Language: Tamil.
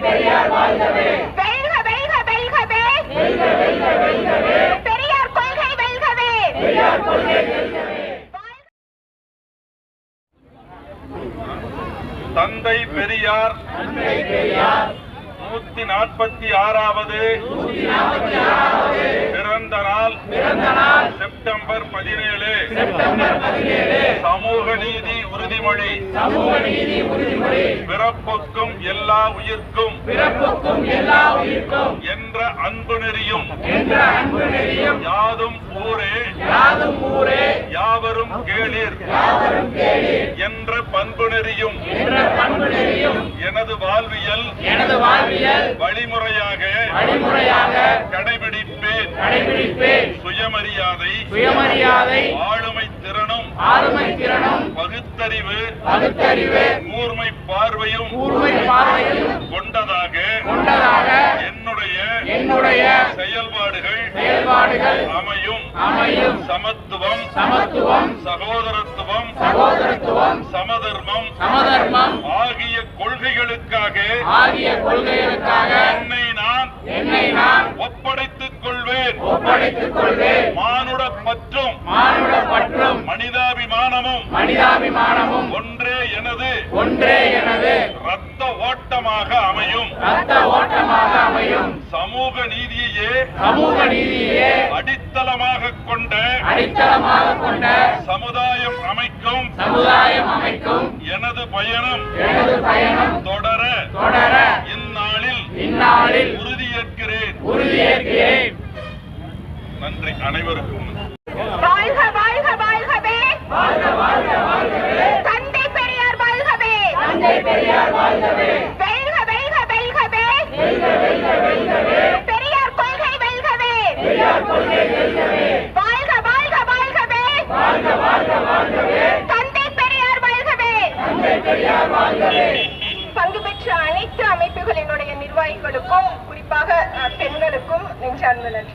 பெரியார் வாழ்கவே வெல்க வெல்க வெல்கவே. வெல்க வெல்க வெல்கவே. பெரியார் கொள்கை வெல்கவே. பெரியார் கொள்கை தந்தை பெரியார். தந்தை பெரியார். நூத்தி நாற்பத்தி ஆறாவது பிறந்த நாள் செப்டம்பர் பதினேழு சமூக நீதி உறுதிமொழி பிறப்புக்கும் எல்லா உயிர்க்கும் பிறப்புக்கும் எல்லா உயிர்க்கும் என்ற அன்பு நெறியும் என்ற அன்பு நெறியும் யாதும் ஊரே யாதும் ஊரே யாவரும் கேளீர் யாவரும் கேளீர் என்ற பண்பு நெறியும். எனது வாழ்வியல் எனது வாழ்வியல் வழிமுறையாக வழிமுறையாக கடைபிடிப்பேன். கடைபிடிப்பேன். சுயமரியாதை சுயமரியாதை ஆளுமை திறனும் ஆளுமை திறனும் பகுத்தறிவு பகுத்தறிவு கூர்மை பார்வையும் கூர்மை பார்வையும் கொண்டதாக என்னுடைய செயல்பாடுகள் செயல்பாடுகள் அமையும். அமையும். சமத்துவம் சமத்துவம். சகோதரத்துவம் சகோதரத்துவம். சமதர்மம் சமதர்மம். ஆகிய கொள்கைகளுக்காக ஆகிய கொள்கைகளுக்காக என்னை நான் என்னை நான் ஒப்படைத்துக் கொள்வேன். ஒப்படைத்துக் கொள்வேன். மானுட பற்றும் மானுட பற்றும் மனிதாபிமானமும் மனிதாபிமானமும் ஒன்றே எனது ஒன்றே எனது ரத்த ஓட்டமாக அமையும் ரத்த ஓட்டமாக அமையும் சமூக நீதியையே சமூக நீதியே அடித்தளமாக கொண்ட அடித்தளமாக கொண்ட சமுதாயம் அமைக்கும் சமுதாயம் அமைக்கும் எனது பயணம் எனது பயணம் தொடர தொடர இந்நாளில் இந்நாளில் உறுதியேற்கிறேன். உறுதியேற்கிறேன். நன்றி அனைவருக்கும் வாழ்க வாழ்க வாழ்கவே தந்தை பெரியார் வாழ்கவே தந்தை பெரியார் வாழ்கவே வெல்க வெல்க வெல்கவே பெரியார் கொள்கை வெல்கவே பெரியார் கொள்கை வெல்கவே வாழ்க வாழ்க வாழ்கவே வாழ்க வாழ்க வாழ்கவே தந்தை பெரியார் வாழ்கவே தந்தை பெரியார் வாழ்கவே பங்கு பெற்ற அனைத்து அமைப்புகளினுடைய நிர்வாகிகளுக்கும் குறிப்பாக பெண்களுக்கும் நெஞ்சார்ந்த நன்றி.